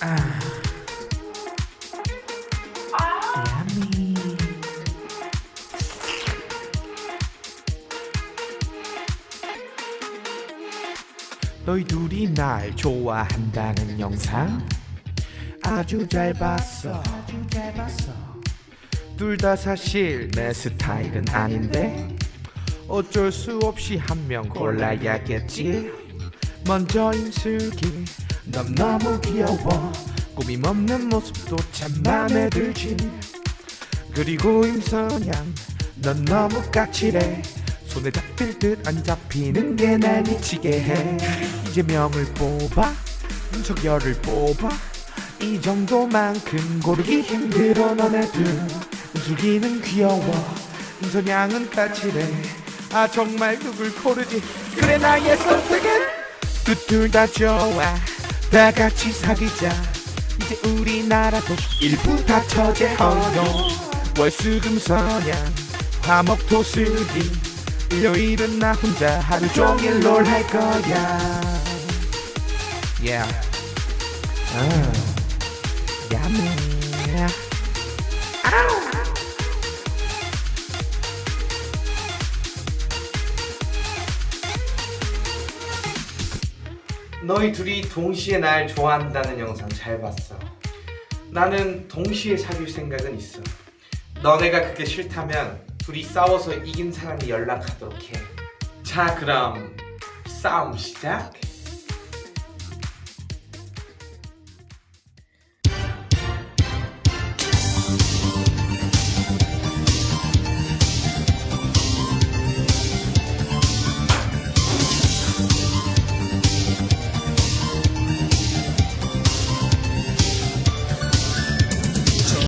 아. 너희 둘이 날 좋아한다는 영상 아주 잘 봤어. 봤어. 둘 다 사실 내 스타일은 아닌데 어쩔 수 없이 한 명 골라야겠지. 먼저 임슬기 넌 너무 귀여워. 꾸밈 없는 모습도 참 맘에 들지. 그리고 임선양 넌 너무 까칠해. 손에 잡힐 듯 안 잡히는 게 날 미치게 해. 이재명을 뽑아 윤석열을 뽑아. 이 정도만큼 고르기 힘들어 너네들. 윤석이는 귀여워. 임선양은 까칠해. 아 정말 누굴 고르지? 그래 나의 선택은 둘 다 좋아 다 같이 사귀자. 이제 우리나라도 일부 다 처제 허용 월수금선양 화목토슬기 일요일은 나 혼자 하루 종일 롤 할 거야. Yeah. 아, 너희 둘이 동시에 날 좋아한다는 영상 잘 봤어. 나는 동시에 사귈 생각은 있어. 너네가 그게 싫다면 둘이 싸워서 이긴 사람이 연락하도록 해. 자, 그럼 싸움 시작.